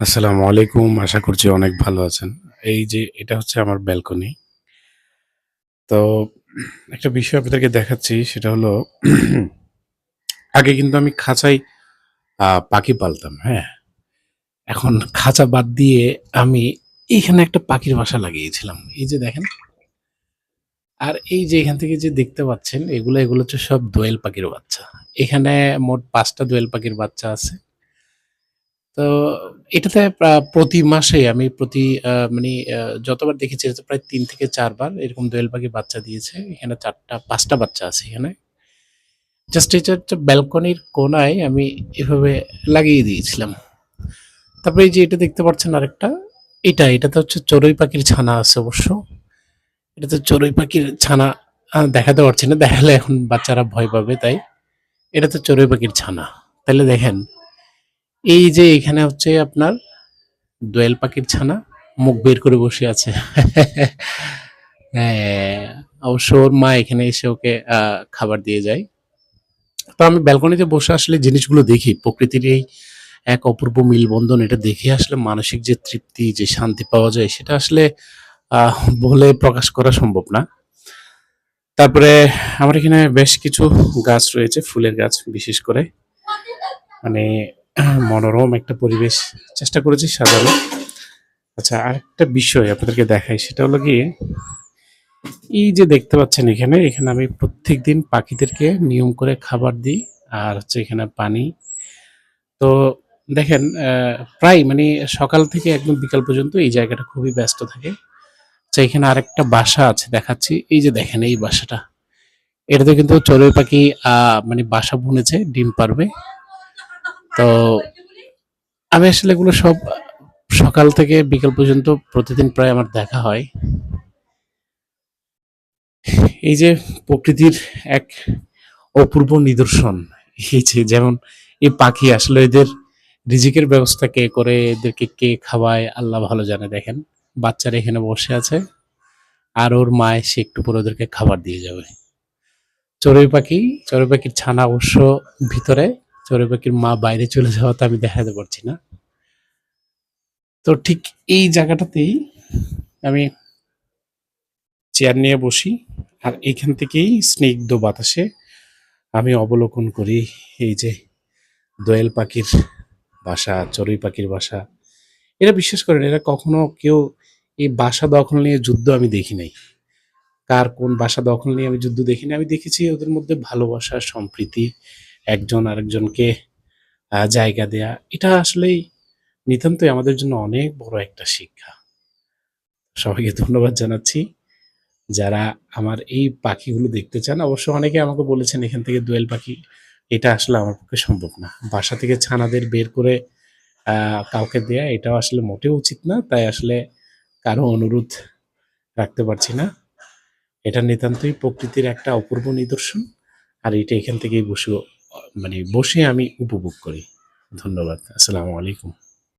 আসসালামু আলাইকুম। আশা করছি অনেক ভালো আছেন। এই যে এটা হচ্ছে আমার ব্যালকনি। তো একটা বিষয় আপনাদেরকে দেখাচ্ছি সেটা হলো আগে কিন্তু আমি খাঁচায় আ পাখি পালতাম, হ্যাঁ? এখন খাঁচা বাদ দিয়ে আমি এইখানে একটা পাখির বাসা লাগিয়েছিলাম। এই যে দেখেন। আর এই যে এখান থেকে যে দেখতে পাচ্ছেন এগুলো, এগুলো হচ্ছে সব দোয়েল পাখির বাচ্চা। এখানে মোট পাঁচটা দোয়েল পাখির বাচ্চা আছে। তো এটাতে প্রা প্রতি মাসে আমি প্রতি মানে যতবার দেখেছি এটা প্রায় তিন থেকে চারবার এরকম দোয়েল পাখি বাচ্চা দিয়েছে। এখানে চারটা পাঁচটা বাচ্চা আছে এখানে। জাস্ট এটা হচ্ছে ব্যালকনির কোনায় আমি এভাবে লাগিয়ে দিয়েছিলাম। তারপরে এই যে এটা দেখতে পাচ্ছেন আরেকটা, এটা, এটাতে হচ্ছে চড়ুই পাখির ছানা আছে অবশ্য। এটাতে চড়ুই পাখির ছানা দেখাতে পারছি না। দেখালে এখন বাচ্চারা ভয় পাবে তাই। এটা তো চড়ুই পাখির ছানা। তাইলে দেখেন, এই যে এখানে হচ্ছে আপনার দোয়েল পাখির ছানা মুখ বের করে বসে আছে। হ্যাঁ, অবশ্য ওর মা এখানে এসে ওকে খাবার দিয়ে যায়। তো আমি ব্যালকনিতে বসে আসলে জিনিসগুলো দেখি। প্রকৃতির এই এক অপূর্ব মিলবন্ধন এটা দেখে আসলে মানসিক যে তৃপ্তি, যে শান্তি পাওয়া যায় সেটা আসলে বলে প্রকাশ করা সম্ভব না। তারপরে আমার এখানে বেশ কিছু গাছ রয়েছে, ফুলের গাছ বিশেষ করে। মানে মনোরম একটা পরিবেশ চেষ্টা করেছি সাজানো আচ্ছা আরেকটা বিষয় আপনাদেরকে দেখাই সেটা হলো গিয়ে এই যে দেখতে পাচ্ছেন এখানে, এখানে আমি প্রত্যেকদিন পাখিদেরকে নিয়ম করে খাবার দিই। আর হচ্ছে এখানে পানি। তো দেখেন প্রায় মানে সকাল থেকে একদম বিকাল পর্যন্ত এই জায়গাটা খুবই ব্যস্ত থাকে। আচ্ছা এখানে আরেকটা বাসা আছে দেখাচ্ছি। এই যে দেখেন এই বাসাটা। এটাতে কিন্তু চড়ুই পাখি মানে বাসা বুনেছে, ডিম পাড়বে। তো আমি আসলে এগুলো সব সকাল থেকে বিকাল পর্যন্ত প্রতিদিন প্রায় আমার দেখা হয়। এই যে প্রকৃতির এক অপূর্ব নিদর্শন। এই যে যেমন এই পাখি আসলে এদের রিজিকের ব্যবস্থা কে করে, এদেরকে কে খাওয়ায় আল্লাহ ভালো জানে দেখেন। বাচ্চারা এখানে বসে আছে। আর ওর মা সে একটু পরে ওদেরকে খাবার দিয়ে যাবে। চড়ুই পাখি, চড়ুই পাখির ছানা অবশ্য ভিতরে, চড়ুই পাখির মা বাইরে চলে যাওয়াতে আমি দেখাতে পারছি না। তো ঠিক এই জায়গাটাতেই আমি চেয়ার নিয়ে বসি। আর এখান থেকেই স্নিগ্ধ বাতাসে আমি অবলোকন করি এই যে দোয়েল পাখির বাসা, চড়ুই পাখির বাসা। এরা বিশ্বাস করেন এরা কখনো কেউ এই বাসা দখল নিয়ে যুদ্ধ আমি দেখি নাই। কার কোন বাসা দখল নিয়ে আমি যুদ্ধ দেখিনি। আমি দেখেছি ওদের মধ্যে ভালোবাসা, সম্প্রীতি, একজন আরেকজনকে জায়গা দেয়া। এটা আসলেই নিতান্তই আমাদের জন্য অনেক বড় একটা শিক্ষা। সবাইকে ধন্যবাদ জানাচ্ছি। যারা আমার এই পাখিগুলো দেখতে চান। অবশ্য অনেকে আমাকে বলেছেন এখান থেকে দোয়েল পাখি, এটা আসলে আমার পক্ষে সম্ভব না। বাসা থেকে ছানাদের বের করে কাউকে দেয়া, এটাও আসলে মোটেও উচিত না। তাই আসলে কারও অনুরোধ রাখতে পারছি না। এটা নিতান্তই প্রকৃতির একটা অপূর্ব নিদর্শন। আর এটা এখান থেকেই বসে অ মানে বসে আমি উপভোগ করি। ধন্যবাদ। আসসালামু আলাইকুম।